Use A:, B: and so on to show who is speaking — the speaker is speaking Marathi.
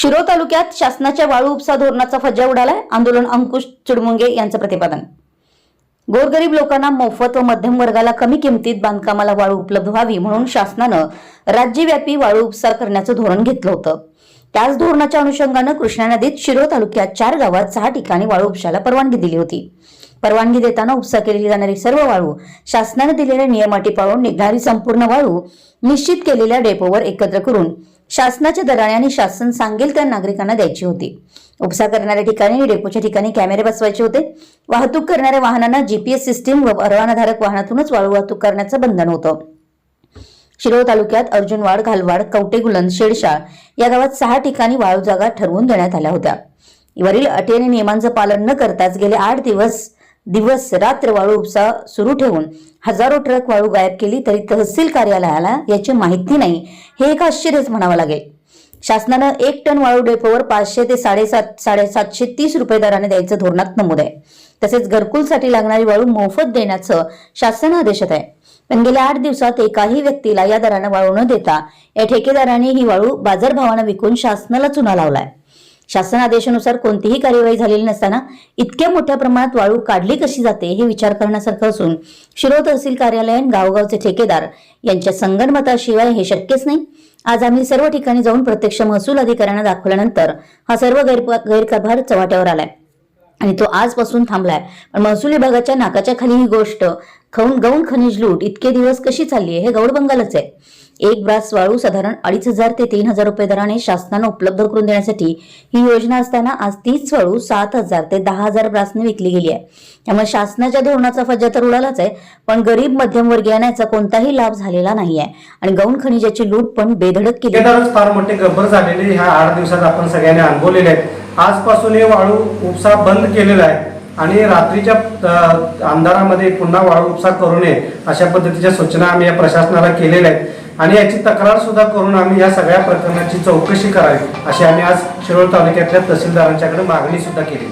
A: शिरो तालुक्यात शासनाच्या वाळू उपसा धोरणाचा फज्जा उडालाय. आंदोलन अंकुश चिडमुंगे यांचं प्रतिपादन. गोरगरीब लोकांना मोफत व मध्यम वर्गाला कमी किमतीत बांधकामाला वाळू उपलब्ध व्हावी म्हणून शासनानं राज्यव्यापी वाळू उपसार करण्याचं धोरण घेतलं होतं. त्याच धोरणाच्या अनुषंगानं कृष्णा नदीत शिरो तालुक्यात चार गावात सहा ठिकाणी वाळू उपशाला परवानगी दिली होती. परवानगी देताना उपसा केली जाणारी सर्व वाळू शासनाने दिलेल्या नियमाटी पाळून निघणारी संपूर्ण वाळू निश्चित केलेल्या डेपोवर एकत्र करून शासनाच्या दराने आणि शासन सांगेल त्या नागरिकांना द्यायची होती. उपसा करणाऱ्या ठिकाणी डेपोच्या ठिकाणी कॅमेरे बसवायचे होते. वाहतूक करणाऱ्या वाहनांना जीपीएस सिस्टीम व परवानाधारक वाहनातूनच वाळू वाहतूक करण्याचं बंधन होतं. शिरोळ तालुक्यात अर्जुनवाड घालवाड कवटेगुलन शेडशाळ या गावात सहा ठिकाणी वाळू जागा ठरवून देण्यात आल्या होत्या. वरील अटी आणि नियमांचं पालन न करताच गेले आठ दिवस दिवस रात्र वाळू उपसा सुरू ठेवून हजारो ट्रक वाळू गायब केली तरी तहसील कार्यालयाला याची माहिती नाही हे एक आश्चर्यच म्हणावं लागेल. शासनानं एक टन वाळू डेपोवर पाचशे ते साडेसात साडेसातशे तीस रुपये दराने द्यायचं धोरणात नमूद आहे. तसेच घरकुलसाठी लागणारी वाळू मोफत देण्याचं शासन आदेशात आहे. पण गेल्या आठ दिवसात एकाही व्यक्तीला या दरानं वाळू न देता या ठेकेदाराने ही वाळू बाजारभावानं विकून शासनाला चुना लावलाय. शासन आदेशानुसार कोणतीही कार्यवाही झालेली नसताना इतक्या मोठ्या प्रमाणात वाळू काढली कशी जाते हे विचार करण्यासारखं असून शिरो तहसील कार्यालय गावगावचे ठेकेदार यांच्या संगणमताशिवाय हे शक्यच नाही. आज आम्ही सर्व ठिकाणी जाऊन प्रत्यक्ष महसूल अधिकाऱ्यांना दाखवल्यानंतर हा सर्व गैर गैरकारभार चव्हाट्यावर आलाय. आणि तो आजपासून थांबलाय. पण महसूल विभागाच्या नाकाच्या खाली ही गोष्ट खाऊन गौण खनिज लूट इतके दिवस कशी चालली आहे हे गौड बंगालच आहे. एक ब्रास वाळू साधारण अडीच हजार ते तीन हजार रुपये दराने शासनानं उपलब्ध करून देण्यासाठी ही योजना असताना आज तीच वाळू सात हजार ते दहा हजार ब्रासने विकली गेली आहे. त्यामुळे शासनाच्या धोरणाचा फज्जा तर उडालाच आहे पण गरीब मध्यमवर्गीयांना याचा कोणताही लाभ झालेला नाहीये. आणि गौण खनिजाची लूट पण बेधडक केली
B: फार मोठे गब्बर झालेले ह्या आठ दिवसात आपण सगळ्यांनी अनुभवलेले आहेत. आजपासून हे वाळू उपसा बंद केलेला आहे आणि रात्रीच्या अंधारामध्ये पुन्हा वाळू उपसा करू नये अशा पद्धतीच्या सूचना आम्ही या प्रशासनाला केलेल्या आहेत. आणि याची तक्रार सुद्धा करून आम्ही या सगळ्या प्रकरणाची चौकशी करावी अशी आम्ही आज शिरोळ तालुक्यातल्या तहसीलदारांच्याकडे मागणी सुद्धा केली.